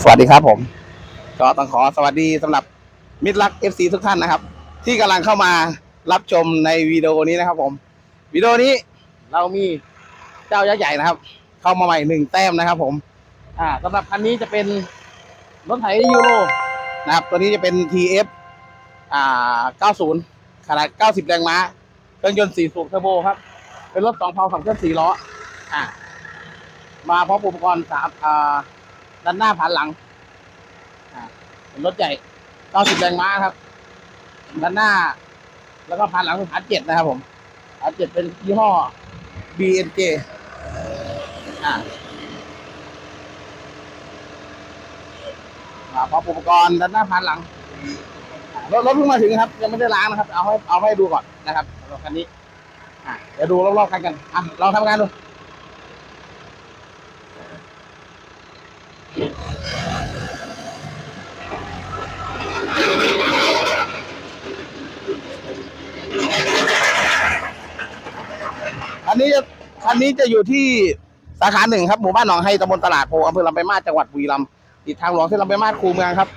สวัสดีครับผม ก็ต้องขอสวัสดีสำหรับมิตรรัก FC ทุกท่านนะครับ ที่กำลังเข้ามารับชมในวิดีโอนี้นะครับ ผมวิดีโอนี้เรามีเจ้ายักษ์ใหญ่นะครับ เข้ามาใหม่หนึ่งแต้มนะครับ ผม อ่าสำหรับคันนี้จะเป็นรถไถยูโรนะครับ ตัวนี้จะเป็น TF อ่า90 ขนาด 90 แรงม้าเครื่องยนต์4สูบเทอร์โบครับ เป็นรถสองเพลาขับเคลื่อนสี่ล้ออ่ามาพร้อมอุปกรณ์สามอ่า ด้านหน้าผ่านหลังเป็นรถใหญ่90แรงม้าครับ ด้านหน้า แล้วก็ผ่านหลังเป็นผ่านเจ็ดนะครับผมผ่านเจ็ดเป็นยี่ห้อ BNJ อ่าพร้อมอุปกรณ์ด้านหน้าผ่านหลังรถรถเพิ่งมาถึงครับ ยังไม่ได้ล้างนะครับ เอาให้เอาให้ดูก่อนนะครับรับคันนี้ อ่าเดี๋ยวดูรอบๆกันกันอะลองทำงานดู คันนี้คันนี้จะอยู่ที่สาขาหนึ่งครับหมู่บ้านหนองไฮตำบลตลาดโพอำเภอลำไปางมาศจังหวัดบุรีรัมย์ติดทางหลวงเส้นลำไปางมาศคูเมืองครับ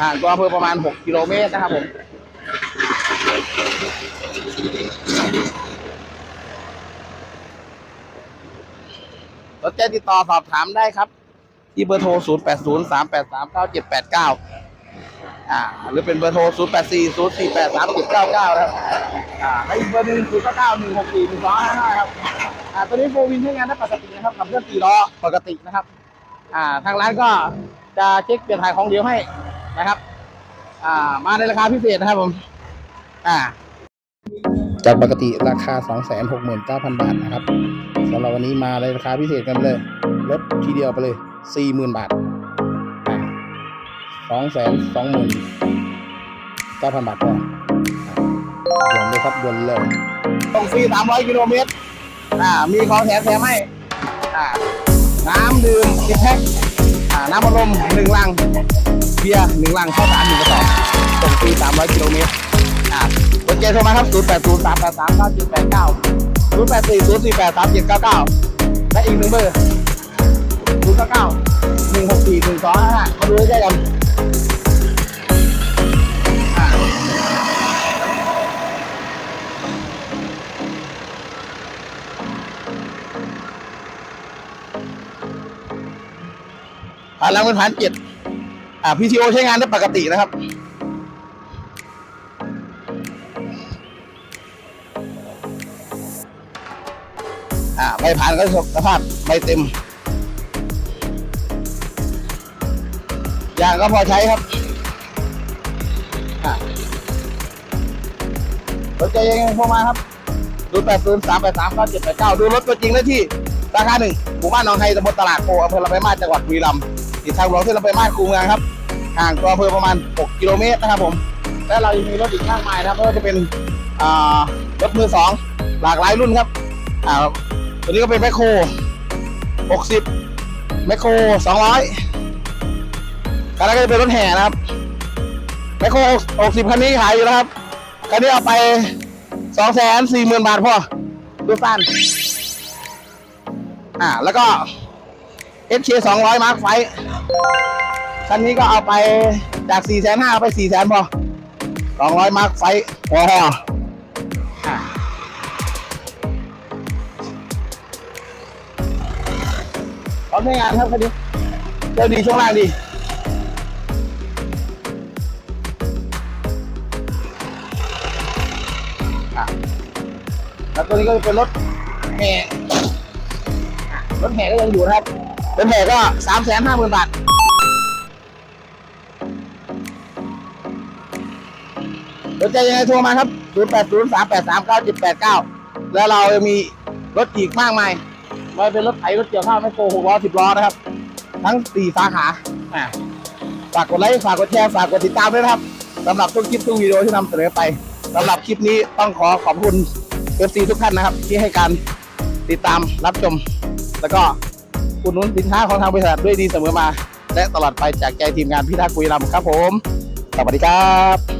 ห่างจากอำเภอประมาณ 6 กิโลเมตรนะครับผมรถแจ้งติดต่อสอบถามได้ครับ ที่เบอร์โทร 0 8 0 3 8 3 9 7 8 9 อ่า หรือเป็นเบอร์โทร 0 8 4 0 4 8 3 7 9 9 ครับ อ่าและอีกเบอร์หนึ่ง0 9 9 1 6 4 1 2 5 5 ครับ อ่า ตัวนี้โฟวินใช้งานได้ปกตินะครับขับเคลื่อนสี่ล้อปกตินะครับ อ่า ทางร้านก็จะเช็คเปลี่ยนถ่ายของเดียวให้นะครับ อ่า มาในราคาพิเศษนะครับผม อ่าจากปกติราคา 269,000 บาทนะครับสำหรับวันนี้มาในราคาพิเศษกันเลย ลดทีเดียวไปเลย สี่หมื่นบาทสองแสนสองหมื่นเก้าพันบาทก่อนด่วนเลยครับด่วนเลยต้องฟรีสามร้อยกิโลเมตรอ่ามีของแถมแถมให้อ่าน้ำดื่มสิบแพ็คอ่าน้ำอัดลมหนึ่งลังเบียร์หนึ่งลังข้าวสารหนึ่งกระสอบส่งฟรีสามร้อยกิโลเมตรอ่าสนเจโทรมาครับศูนย์แปดศูนย์สามแปดสามเก้าเจ็ดแปดเก้าศูนย์แปดสี่ศูนย์สี่แปดสามเจ็ดเก้าเก้าและอีกหนึ่งเบอร์ เกเก้าหนึ่งหกสี่หนึ่งสองห้าเอาดูใกล้กันผ่านลังเป็นผ่านเจ็ดอ่าพีทีโอใช้งานได้ปกตินะครับอ่าใบผ่านก็สภาพใบเต็ม ยางก็พอใช้ครับรถใจเย็นโทรมาครับดูแปดศูนย์สามแปดสามเก้าเจ็ดแปดเก้าดูรถตัวจริงได้ที่สาขาหนึ่งหมู่บ้านหนองไฮตำบลตลาดโพอำเภอลำปางมาจังหวัดบุรีรัมย์ติดทางหลวงเส้นลำปางมาคูเมืองครับห่างจากอำเภอประมาณ 6 กิโลเมตรนะครับผมและเรายังมีรถอีกมากมายนะครับไม่ว่าจะเป็นรถมือสองหลากหลายรุ่นครับอ่าตัวนี้ก็เป็นแมคโคร 60แมคโคร 200 คันนั้นก็จะเป็นรถแห่นะครับแมคโคร60คันนี้ขายอยู่แล้วครับ คันนี้เอาไป240,000บาทพอดูสั้นอ่า แล้วก็ SK 200 Mark ไฟคันนี้ก็เอาไปจาก4 5 0 0 0เอาไป4 0 0 0 0พอ200 Mark ไฟหัวหออ่าพร้อมใช้งานครับคันนี้เจ้าดีช่วงล่างดี่ะแล้วตัวนี้ก็จะเป็นรถแห่รถแห่ก็ยังอยู่นะครับรถแห่ก็สามแสนห้าหมื่นบาทสนใจยังไงโทรมาครับ0 8 0 3 8 3 9 7 8 9 แล้วเรายังมีรถอีกมากมายไม่ว่าเป็นรถไถรถเกี่ยวข้าวไม่โกหกล้อสิบล้อนะครับ ทั้งสี่สาขาอ่าฝากกดไลค์ฝากกดแชร์ฝากกดติดตามด้วยนะครับสำหรับทุกคลิปทุกวิดีโอที่นำเสนอไป สำหรับคลิปนี้ต้องขอขอบคุณ FC ทุกท่านนะครับ ที่ให้การติดตามรับชม แล้วก็อุดหนุนสินค้าของทางบริษัทด้วยดีเสมอมา และตลอดไปจากใจทีมงานพิทักษ์กุยลำครับผม สวัสดีครับ